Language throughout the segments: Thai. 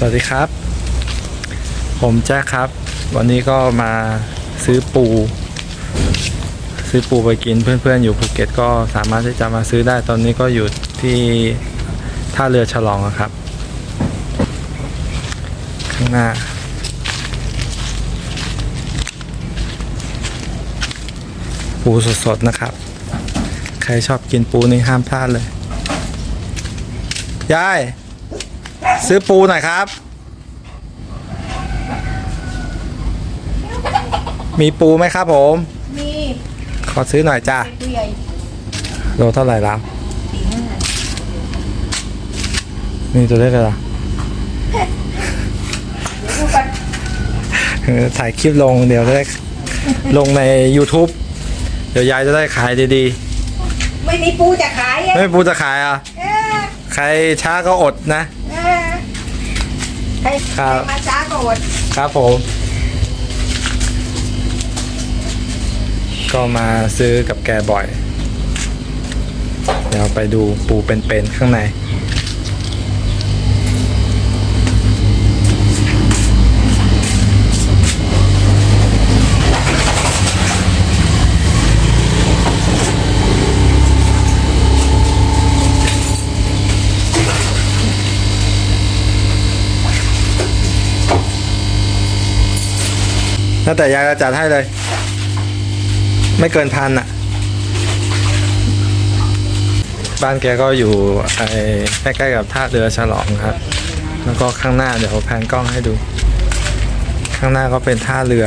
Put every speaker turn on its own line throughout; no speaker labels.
สวัสดีครับ ผมแจ๊คครับ วันนี้ก็มาซื้อปู ซื้อปูไปกินเพื่อนๆ อยู่ภูเก็ตก็สามารถที่จะมาซื้อได้ตอนนี้ก็อยู่ที่ท่าเรือฉลองครับ ข้างหน้า ปูสดๆนะครับ ใครชอบกินปูนี่ห้ามพลาดเลย ยาย ซื้อปูหน่อยครับ มีปูไหมครับผม
มี
ขอซื้อหน่อยจ้า
ตัวใหญ่
โลเท่าไหร่แล้ว
สี่ห้า
นี่ตัวเล็กเลยเหรอ
เดี๋ยวดูกัน
เออถ่ายคลิปลงเดี๋ยวจะได้ลงใน YouTube เดี๋ยวยายจะได้ขายดี
ไม่มีปูจะขาย
ๆ
อะ
ไม่ปูจะขายอะ
เออ
ใครช้าก็อดนะ
เออใคร
ครับ
ใครมาช้าก็อด
ครับผม ก็มาซื้อกับแกบ่อย เดี๋ยวไปดูปูเป็นๆข้างใน แล้วแต่ยายจะจัดให้เลย ไม่เกินพันอะบ้านแกก็อยู่ไอ้ใกล้ๆกับท่าเรือฉลองครับ แล้วก็ข้างหน้าเดี๋ยวแพนกล้องให้ดู ข้างหน้าก็เป็นท่าเรือ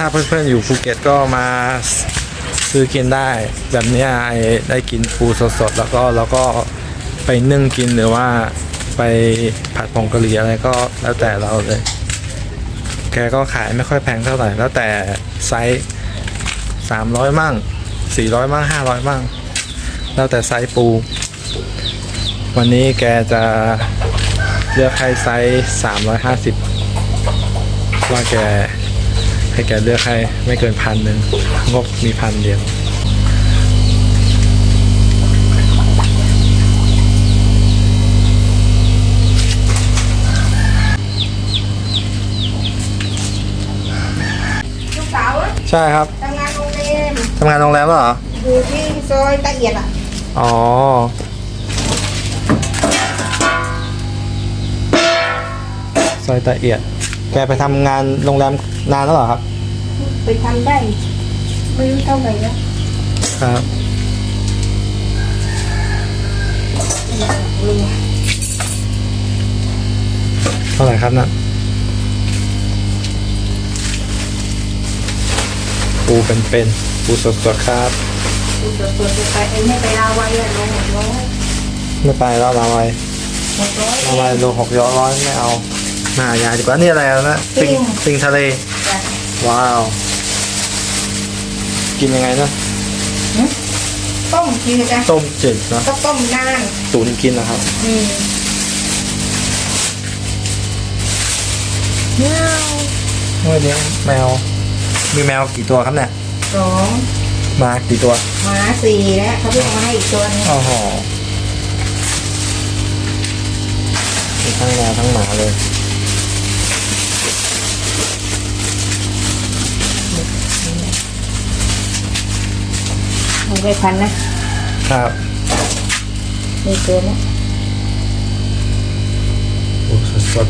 ถ้าเพื่อนๆอยู่ภูเก็ตก็มาซื้อกินได้ แบบนี้ไอ้ได้กินปูสดๆแล้วก็แล้วก็ไปนึ่งกินหรือว่าไปผัดผงกะหรี่อะไรก็แล้วแต่เราเลย แกก็ขายไม่ค่อยแพงเท่าไหร่ แล้วแต่ไซส์สามร้อยมั่งสี่ร้อยมั่งห้าร้อยมั่ง แล้วแต่ไซส์ปู วันนี้แกจะเลือกให้ไซส์สามร้อยห้าสิบว่าแก ให้แกเลือกให้ไม่เกินพันหนึ่งงบมีพันเดียว
ลูกสาวอะ
ใช่ครับ
ทำงานโรงแรม
ทำงานโรงแรมเหรอ
อยู่ที่ซอยตะเอียดอะ
อ๋อ ซอยตะเอียด แกไปทำงานโรงแรมนานแล้วเหรอครับ
ไปทำได้ ไม่รู้เท่าไหร่นะครับรู้
เท่าไหร่ครับน่ะปูเป็นๆปูสดๆครับ
ดูเปิดเปิดไปไอ้เนี่ยไปลาวัยอะลงหกร้อย
ไม่ไปแล้วลาวัย
หกร้อย
ลาวัยโลหกย้อยร้อยไม่เอา หน้ายายดีกว่านี่อะไรแล้วนะปิงปิงทะเล
จ้ะ
ว้าว กินยังไงนะ
ต้มกินจ้ะ
ต้มจืดเนอะ
ก็ต้มนาน
ตุ๋นกินนะครับ
อืมเงา
เมื่อเลี้ยงแมว มีแมวกี่ตัวครับเนี่ย
สอง
มากี่ตัว
หมาสี่แล้วเขาเพิ่งมาให้อีกตัวหนึง
โอ้
ไม่ได้พันนะครับนี่ตัวนี้
โอ้สดสด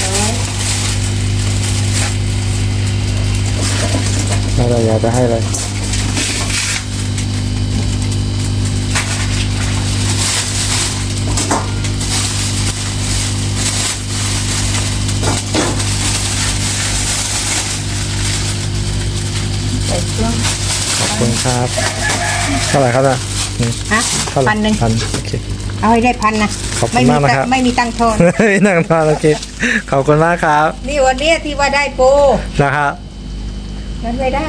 ร้อย
ๆน่าจะอยากจะให้เลย
ใส่เครื่อง
ขอบ คุณครับเท่าไหร่ครับน่ะนี่
ฮะ
เท่าไหร่
พันหนึ่ง
พันโอเค
เอาให้ได้พันนะ
ขอบคุณ
ไม่
มากนะครับ
ตังไม่มีตังค์ทอน
เฮ้ยนั่งทานโอเคขอบคุณมากครับ
นี่วันเนี้ยที่ว่าได้โปร
นะครับ
นั้นไม่ได้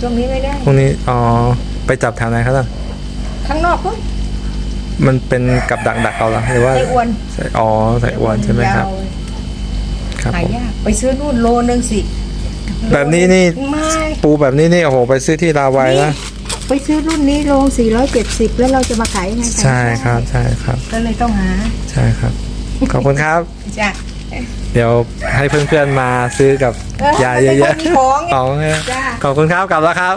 ช่วงนี้ไม่ได้
พรุ่งนี้อ๋อ
อ
ไปจับแถวไหนครับท่าน
ข้างนอกนู้น
มันเป็นกับดักดักเอาละหรือว่า
ไอ้อ้วน
ใส่อ๋อใส่อวนใช่ไหมครับ
ยาว
ครับ
หา
ผม
ยากไปซื้อนู่นโลนึงสิ
แบบนี้นี่
ไม่
ปูแบบนี้นี่โอ้โหไปซื้อที่ลาวัยนะ
ไปซื้อรุ่นนี้โล470 แล้วเราจะมาขายยังไง
ใช่ครับใช่ครับ
ก็เลยต้องหา
ใช่ครับ ขอบคุณครับ
จ้ะ
เดี๋ยวให้เพื่อนๆมาซื้อกับ
เออยา
ยเยอะ
มีของไง
ๆของเนี่ย
จ้ะ
ขอบคุณครับกลับแล้วครับ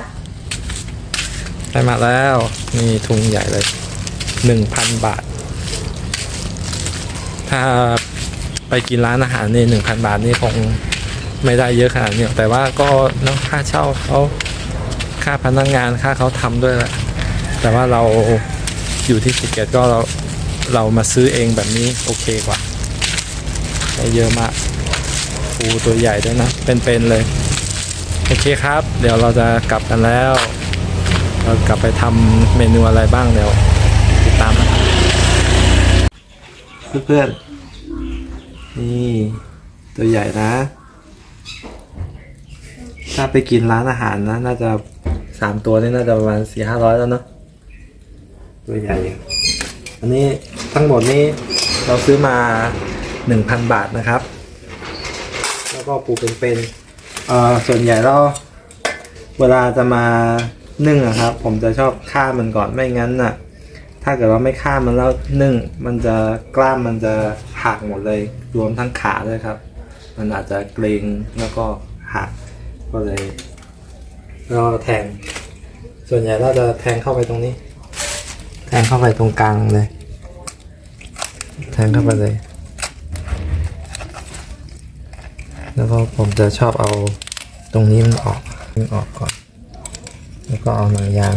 ได้มาแล้วนี่ถุงใหญ่เลยหนึ่งพันบาท ถ้าไปกินร้านอาหารนี่หนึ่งพันบาทนี่คง ไม่ได้เยอะขนาดนี้แต่ว่าก็เนอะค่าเช่าเขาค่าพนักงงานค่าเขาทำด้วยแหละแต่ว่าเราอยู่ที่ภูเก็ตก็เราเรามาซื้อเองแบบนี้โอเคกว่าได้เยอะมากปูตัวใหญ่ด้วยนะเป็นๆเลย โอเคครับ เดี๋ยวเราจะกลับกันแล้ว เรากลับไปทำเมนูอะไรบ้างเดี๋ยวติดตามนะเพื่อนๆนี่ตัวใหญ่นะ ถ้าไปกินร้านอาหารนะ น่าจะสามตัวนี่น่าจะประมาณสี่ห้าร้อยแล้วเนอะตัวใหญ่ อันนี้ทั้งหมดนี้เราซื้อมาหนึ่งพันบาทนะครับ แล้วก็ปูเป็นๆเอ่อส่วนใหญ่แล้วเวลาจะมานึ่งอะครับ ผมจะชอบฆ่ามันก่อนไม่งั้นน่ะ ถ้าเกิดว่าไม่ฆ่ามันแล้วนึ่ง มันจะกล้ามมันจะหักหมดเลย รวมทั้งขาด้วยครับ มันอาจจะเกรงแล้วก็หัก ก็เลยเราแทง ส่วนใหญ่เราจะแทงเข้าไปตรงนี้ แทงเข้าไปตรงกลางเลย แทงเข้าไปเลย แล้วก็ผมจะชอบเอาตรงนี้มันออกมันออกก่อน แล้วก็เอาหนังยาง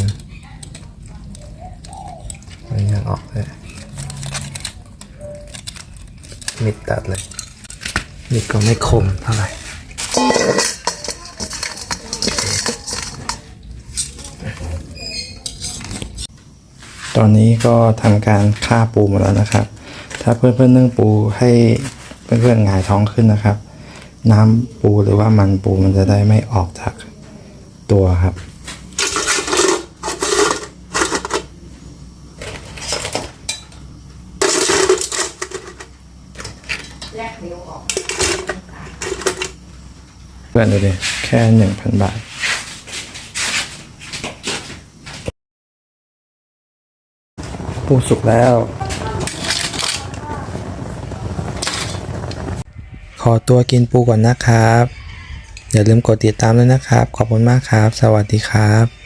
หนังยางออกเลยมิดตัดเลยมิดก็ไม่คมเท่าไหร่ ตอนนี้ก็ทำการฆ่าปูหมดแล้วนะครับ ถ้าเพื่อนๆนึ่งปูให้เพื่อนๆหงายท้องขึ้นนะครับ น้ำปูหรือว่ามันปูมันจะได้ไม่ออกจากตัวครับเพื่อนดูดิแค่หนึ่งพันบาท ปูสุกแล้ว ขอตัวกินปูก่อนนะครับ อย่าลืมกดติดตามด้วยนะครับ ขอบคุณมากครับ สวัสดีครับ